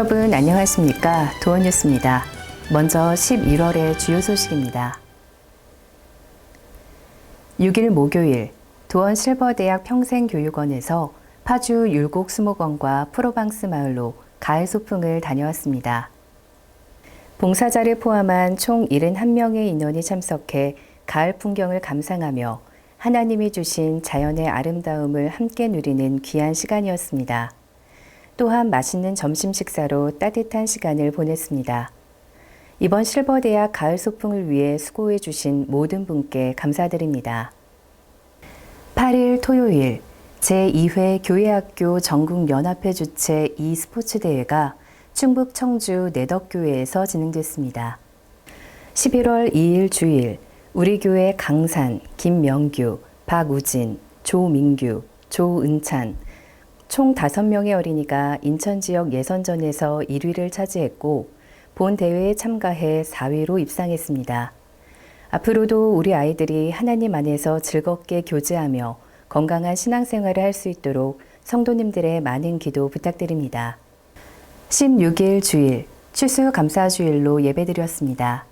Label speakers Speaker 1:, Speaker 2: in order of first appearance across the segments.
Speaker 1: 여러분 안녕하십니까 도원뉴스입니다. 먼저 11월의 주요 소식입니다. 6일 목요일 도원 실버대학 평생교육원에서 파주 율곡 수목원과 프로방스 마을로 가을 소풍을 다녀왔습니다. 봉사자를 포함한 총 71명의 인원이 참석해 가을 풍경을 감상하며 하나님이 주신 자연의 아름다움을 함께 누리는 귀한 시간이었습니다. 또한 맛있는 점심 식사로 따뜻한 시간을 보냈습니다. 이번 실버대학 가을 소풍을 위해 수고해 주신 모든 분께 감사드립니다. 8일 토요일 제2회 교회학교 전국연합회 주최 e스포츠 대회가 충북 청주 내덕교회에서 진행됐습니다. 11월 2일 주일 우리 교회 강산, 김명규, 박우진, 조민규, 조은찬 총 5명의 어린이가 인천 지역 예선전에서 1위를 차지했고 본 대회에 참가해 4위로 입상했습니다. 앞으로도 우리 아이들이 하나님 안에서 즐겁게 교제하며 건강한 신앙생활을 할 수 있도록 성도님들의 많은 기도 부탁드립니다. 16일 주일 추수 감사주일로 예배드렸습니다.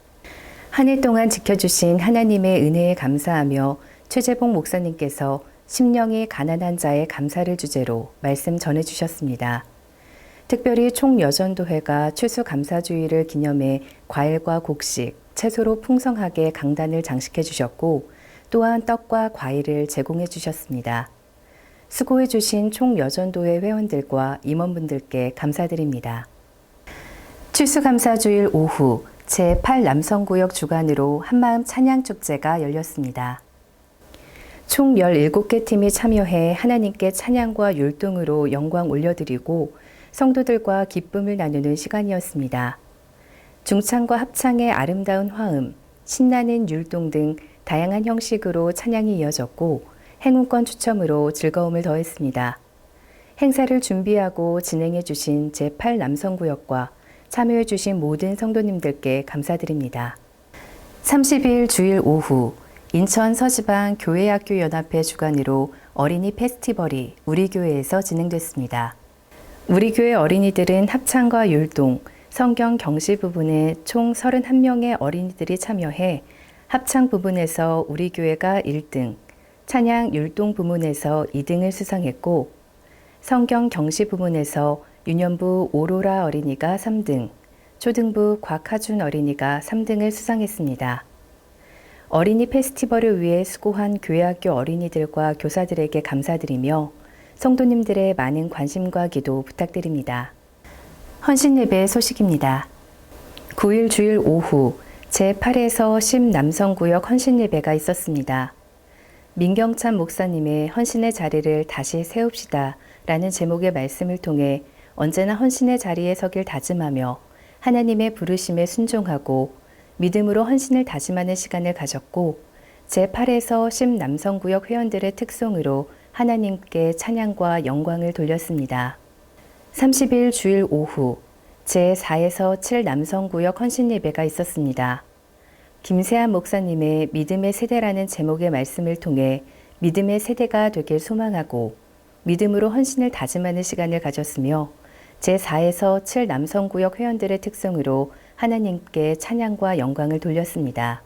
Speaker 1: 한 해 동안 지켜주신 하나님의 은혜에 감사하며 최재봉 목사님께서 심령이 가난한 자의 감사를 주제로 말씀 전해 주셨습니다. 특별히 총여전도회가 추수감사주의를 기념해 과일과 곡식, 채소로 풍성하게 강단을 장식해 주셨고 또한 떡과 과일을 제공해 주셨습니다. 수고해 주신 총여전도회 회원들과 임원분들께 감사드립니다. 추수감사주일 오후 제8남성구역 주관으로 한마음 찬양축제가 열렸습니다. 총 17개 팀이 참여해 하나님께 찬양과 율동으로 영광 올려드리고 성도들과 기쁨을 나누는 시간이었습니다. 중창과 합창의 아름다운 화음, 신나는 율동 등 다양한 형식으로 찬양이 이어졌고 행운권 추첨으로 즐거움을 더했습니다. 행사를 준비하고 진행해 주신 제8 남성구역과 참여해 주신 모든 성도님들께 감사드립니다. 30일 주일 오후 인천 서지방 교회학교 연합회 주관으로 어린이 페스티벌이 우리 교회에서 진행됐습니다. 우리 교회 어린이들은 합창과 율동, 성경 경시 부분에 총 31명의 어린이들이 참여해 합창 부분에서 우리 교회가 1등, 찬양 율동 부문에서 2등을 수상했고 성경 경시 부문에서 유년부 오로라 어린이가 3등, 초등부 곽하준 어린이가 3등을 수상했습니다. 어린이 페스티벌을 위해 수고한 교회학교 어린이들과 교사들에게 감사드리며 성도님들의 많은 관심과 기도 부탁드립니다. 헌신 예배 소식입니다. 9일 주일 오후 제8에서 10 남성구역 헌신 예배가 있었습니다. 민경찬 목사님의 헌신의 자리를 다시 세웁시다 라는 제목의 말씀을 통해 언제나 헌신의 자리에 서길 다짐하며 하나님의 부르심에 순종하고 믿음으로 헌신을 다짐하는 시간을 가졌고 제8에서 10 남성구역 회원들의 특송으로 하나님께 찬양과 영광을 돌렸습니다. 30일 주일 오후 제4에서 7 남성구역 헌신 예배가 있었습니다. 김세한 목사님의 믿음의 세대라는 제목의 말씀을 통해 믿음의 세대가 되길 소망하고 믿음으로 헌신을 다짐하는 시간을 가졌으며 제4에서 7 남성구역 회원들의 특성으로 하나님께 찬양과 영광을 돌렸습니다.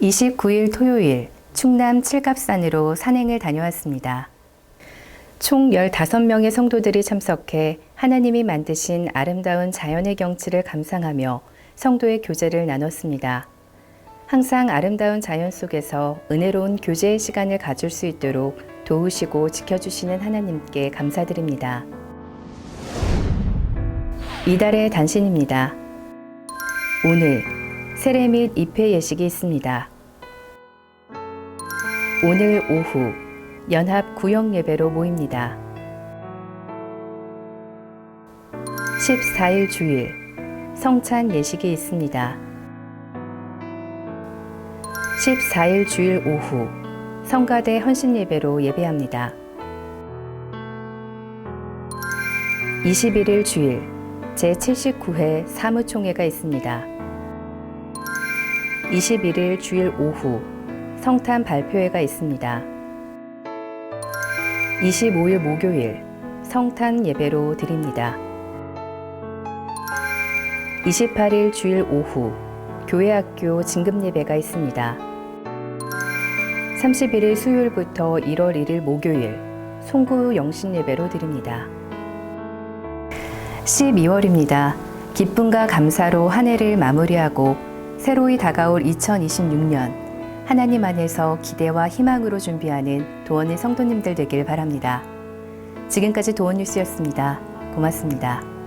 Speaker 1: 29일 토요일 충남 칠갑산으로 산행을 다녀왔습니다. 총 15명의 성도들이 참석해 하나님이 만드신 아름다운 자연의 경치를 감상하며 성도의 교제를 나눴습니다. 항상 아름다운 자연 속에서 은혜로운 교제의 시간을 가질 수 있도록 도우시고 지켜주시는 하나님께 감사드립니다. 이달의 단신입니다. 오늘 세례 및 입회 예식이 있습니다. 오늘 오후 연합 구역 예배로 모입니다. 14일 주일 성찬 예식이 있습니다. 14일 주일 오후 성가대 헌신 예배로 예배합니다. 21일 주일 제79회 사무총회가 있습니다. 21일 주일 오후 성탄 발표회가 있습니다. 25일 목요일 성탄 예배로 드립니다. 28일 주일 오후 교회 학교 진급 예배가 있습니다. 31일 수요일부터 1월 1일 목요일 송구 영신 예배로 드립니다. 12월입니다. 기쁨과 감사로 한 해를 마무리하고 새로이 다가올 2026년 하나님 안에서 기대와 희망으로 준비하는 도원의 성도님들 되길 바랍니다. 지금까지 도원 뉴스였습니다. 고맙습니다.